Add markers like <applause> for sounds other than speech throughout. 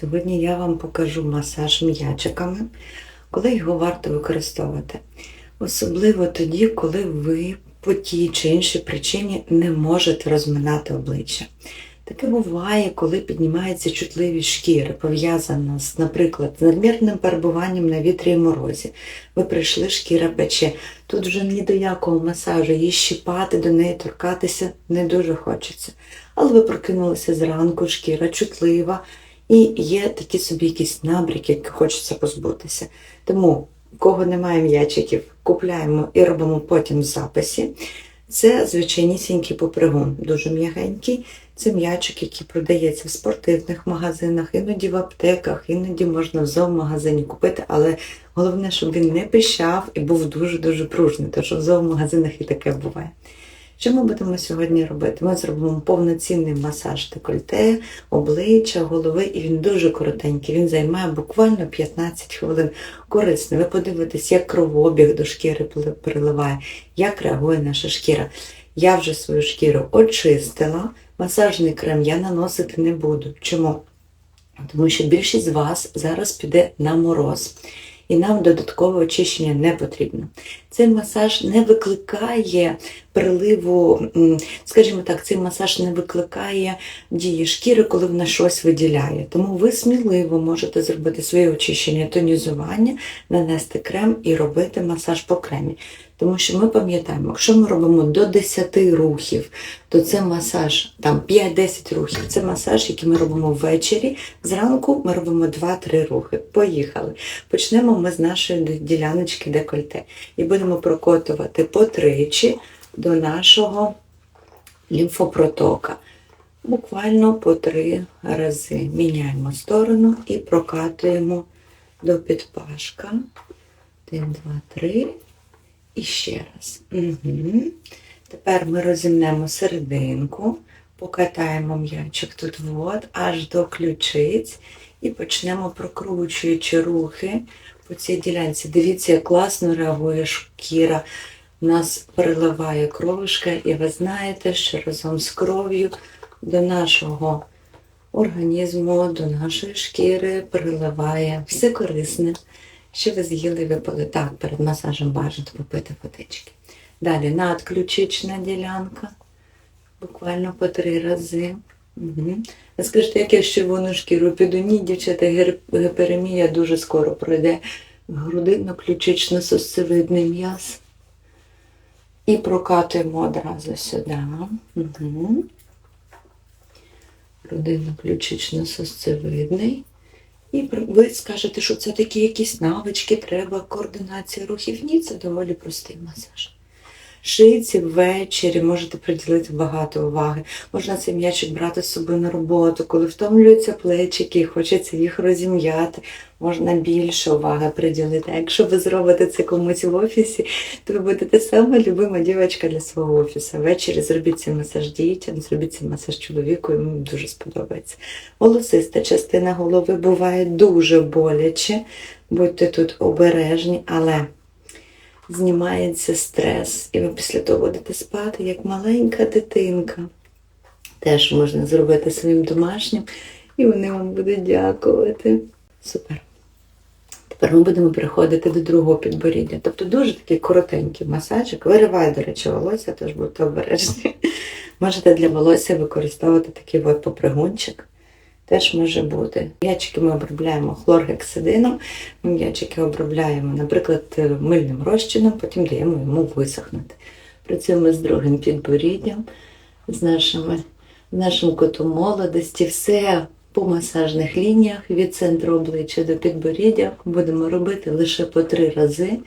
Сьогодні я вам покажу масаж м'ячиками, коли його варто використовувати. Особливо тоді, коли ви по тій чи іншій причині не можете розминати обличчя. Таке буває, коли піднімаються чутливі шкіри, пов'язана з, наприклад, з надмірним перебуванням на вітрі і морозі. Ви прийшли, шкіра пече. Тут вже ні до якого масажу, її щіпати до неї, торкатися не дуже хочеться. Але ви прокинулися зранку, шкіра чутлива, і є такі собі якісь набряки, які хочеться позбутися. Тому, кого немає м'ячиків, купляємо і робимо потім в записі. Це звичайнісінький попригун, дуже м'ягенький. Це м'ячик, який продається в спортивних магазинах, іноді в аптеках, іноді можна в зоомагазині купити, але головне, щоб він не пищав і був дуже-дуже пружний, тому що в зоомагазинах і таке буває. Що ми будемо сьогодні робити? Ми зробимо повноцінний масаж декольте, обличчя, голови, і він дуже коротенький. Він займає буквально 15 хвилин. Корисний. Ви подивитесь, як кровообіг до шкіри переливає, як реагує наша шкіра. Я вже свою шкіру очистила, масажний крем я наносити не буду. Чому? Тому що більшість з вас зараз піде на мороз. І нам додаткове очищення не потрібно. Цей масаж не викликає приливу, скажімо так, цей масаж не викликає дії шкіри, коли вона щось виділяє. Тому ви сміливо можете зробити своє очищення, тонізування, нанести крем і робити масаж по кремі. Тому що ми пам'ятаємо, якщо ми робимо до 10 рухів, то це масаж, там 5-10 рухів, це масаж, який ми робимо ввечері. Зранку ми робимо 2-3 рухи. Поїхали. Почнемо ми з нашої діляночки декольте. І будемо прокотувати по тричі до нашого лімфопротока. Буквально по три рази. Міняємо сторону і прокатуємо до підпашка. Один, два, три. І ще раз. Угу. Тепер ми розімнемо серединку, покатаємо м'ячик тут от, аж до ключиць і почнемо прокручуючи рухи по цій ділянці. Дивіться, як класно реагує шкіра. Нас переливає кровушка, і ви знаєте, що разом з кров'ю до нашого організму, до нашої шкіри переливає все корисне що ви з'їли випили. Так, перед масажем бажано попити водички. Далі надключична ділянка. Буквально по три рази. Угу. Скажете, як я ще вону шкіру піду? Ні, дівчата, гіперемія дуже скоро пройде. Грудинно-ключично сосцевидний м'яз. І прокатуємо одразу сюди. Угу. Грудинно-ключично сосцевидний. І ви скажете, що це такі якісь навички, треба координація рухів. Ні, це доволі простий масаж. Шиці ввечері можете приділити багато уваги. Можна цей м'ячик брати з собою на роботу, коли втомлюються плечики, хочеться їх розім'яти, можна більше уваги приділити. А якщо ви зробите це комусь в офісі, то ви будете сама любима дівчинка для свого офісу. Ввечері зробіть цей масаж дітям, зробіть цей масаж чоловіку, йому дуже сподобається. Волосиста частина голови буває дуже боляче, будьте тут обережні, але знімається стрес, і ви після того будете спати, як маленька дитинка. Теж можна зробити своїм домашнім, і вони вам будуть дякувати. Супер. Тепер ми будемо переходити до другого підборіддя. Тобто дуже такий коротенький масажик. Вириває, до речі, волосся, тож будьте обережні. Можете для волосся використовувати такий от попригунчик теж може бути. М'ячики ми обробляємо хлоргексидином, м'ячики обробляємо, наприклад, мильним розчином, потім даємо йому висохнути. Працюємо з другим підборіддям, з нашими, нашим котом молодості, все по масажних лініях від центру обличчя до підборіддя будемо робити лише по три рази,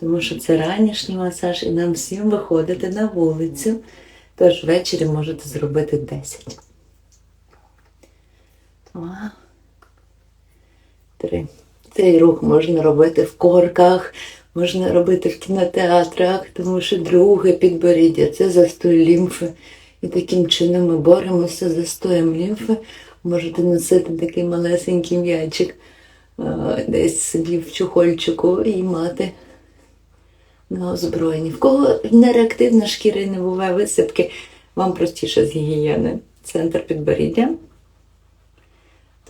тому що це ранішній масаж, і нам всім виходити на вулицю. Тож ввечері можете зробити 10. Два. Три. Цей рух можна робити в корках, можна робити в кінотеатрах, тому що друге підборіддя це застой лімфи. І таким чином ми боремося з застоєм лімфи. Можете носити такий малесенький м'ячик десь собі в чухольчику і мати на озброєнні. В кого нереактивна шкіра і не буває висипки, вам простіше з гігієни. Центр підборіддя.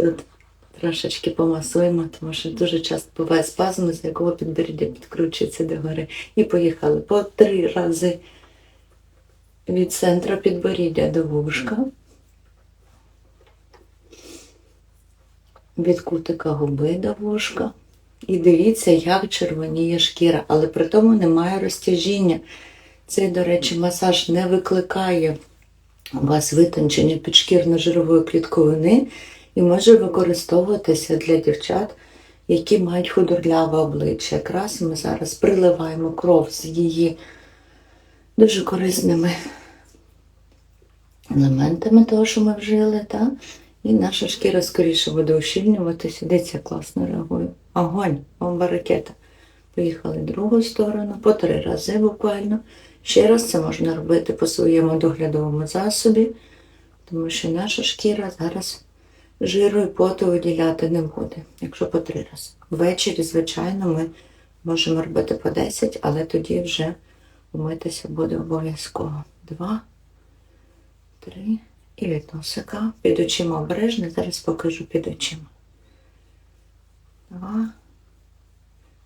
Тут Трошечки помасуємо, тому що дуже часто буває спазм, з якого підборіддя підкручується до гори. І поїхали по три рази від центра підборіддя до вушка. Від кутика губи до вушка. І дивіться, як червоніє шкіра, але при тому немає розтяжіння. Цей, до речі, масаж не викликає у вас витончення підшкірно-жирової клітковини і може використовуватися для дівчат, які мають худорляве обличчя. Якраз ми зараз приливаємо кров з її дуже корисними елементами того, що ми вжили, та? і наша шкіра скоріше буде ущільнюватися. Дивіться, класно реагує. Огонь, бомба ракета. Поїхали в другу сторону, по три рази буквально. Ще раз це можна робити по своєму доглядовому засобі, тому що наша шкіра зараз жиру і поту виділяти не буде, якщо по три рази. Ввечері, звичайно, ми можемо робити по 10, але тоді вже умитися буде обов'язково. Два, три і від носика. Під очима обережно, зараз покажу під очима. Два.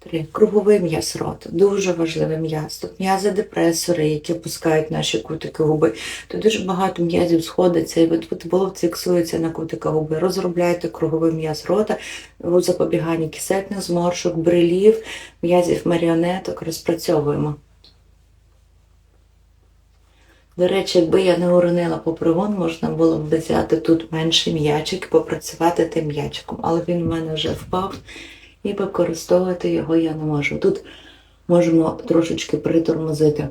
Три. Круговий м'яз роту. Дуже важливий м'яз. Тут м'язи депресори, які опускають наші кутики губи. Тут дуже багато м'язів сходиться, і от футбол фіксується на кутика губи. Розробляйте круговий м'яз рота у запобіганні кисетних зморшок, брилів, м'язів маріонеток. Розпрацьовуємо. До речі, якби я не уронила попривон, можна було б взяти тут менший м'ячик і попрацювати тим м'ячиком. Але він в мене вже впав і використовувати його я не можу. Тут можемо трошечки притормозити.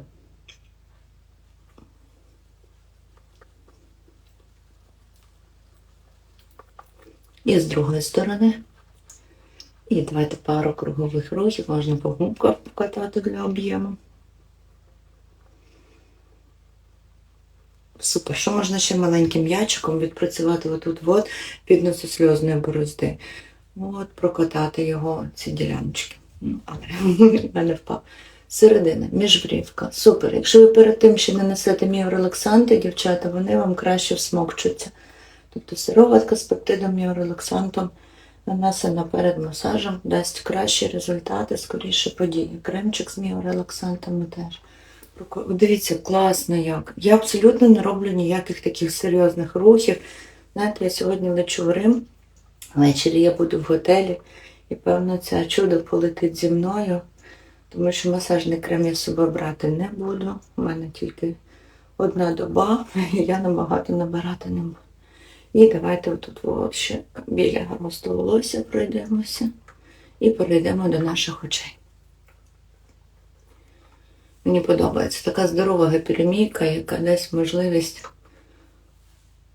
І з другої сторони. І давайте пару кругових рухів, можна по губках покатати для об'єму. Супер. Що можна ще маленьким м'ячиком відпрацювати отут от під нососльозної борозди. От, прокатати його ці діляночки. Ну, але <laughs> мене впав. Середина, міжбрівка. Супер. Якщо ви перед тим ще не несете міорелаксанти, дівчата, вони вам краще всмокчуться. Тобто сироватка з пептидом міорелаксантом нанесена перед масажем дасть кращі результати, скоріше події. Кремчик з міорелаксантами теж. Дивіться, класно як. Я абсолютно не роблю ніяких таких серйозних рухів. Знаєте, я сьогодні лечу в Рим. Ввечері я буду в готелі, і певно це чудо полетить зі мною, тому що масажний крем я з собою брати не буду. У мене тільки одна доба, <laughs> і я набагато набирати не буду. І давайте отут ще біля росту волосся пройдемося і перейдемо до наших очей. Мені подобається така здорова гіперемійка, яка дасть можливість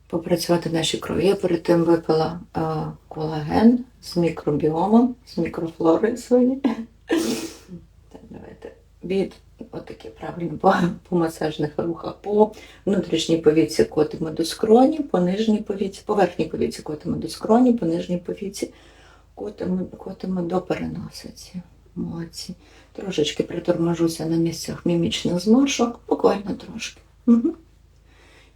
попрацювати в нашій крові. Я перед тим випила е, колаген з мікробіомом, з мікрофлорою своєю. <laughs> Так, давайте від отакі правильно по, по масажних рухах. По внутрішній повіці котимо до скроні, по нижній повіці, по верхній повіці котимо до скроні, по нижній повіці котимо, котимо до переносиці. Молодці. Трошечки приторможуся на місцях мімічних зморшок, буквально трошки. Угу.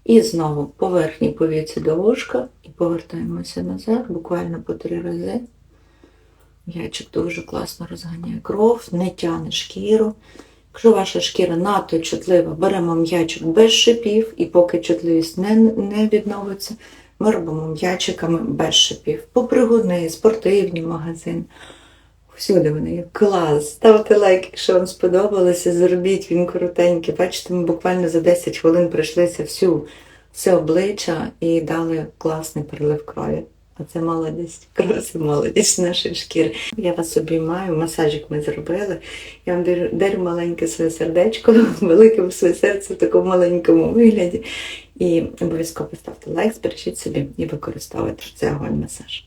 І знову по верхній повіці до вушка і повертаємося назад, буквально по три рази. М'ячик дуже класно розганяє кров, не тяне шкіру. Якщо ваша шкіра надто чутлива, беремо м'ячик без шипів, і поки чутливість не, не відновиться, ми робимо м'ячиками без шипів. Попригуни, спортивні магазини. Всюди вони. Клас. Ставте лайк, якщо вам сподобалося, зробіть він коротенький. Бачите, ми буквально за 10 хвилин пройшлися всю, все обличчя і дали класний перелив крові. А це молодість, краси молодість нашої шкіри. Я вас обіймаю, масажик ми зробили. Я вам дарю, маленьке своє сердечко, <laughs> велике своє серце в такому маленькому вигляді. І обов'язково ставте лайк, збережіть собі і використовуйте цей огонь масаж.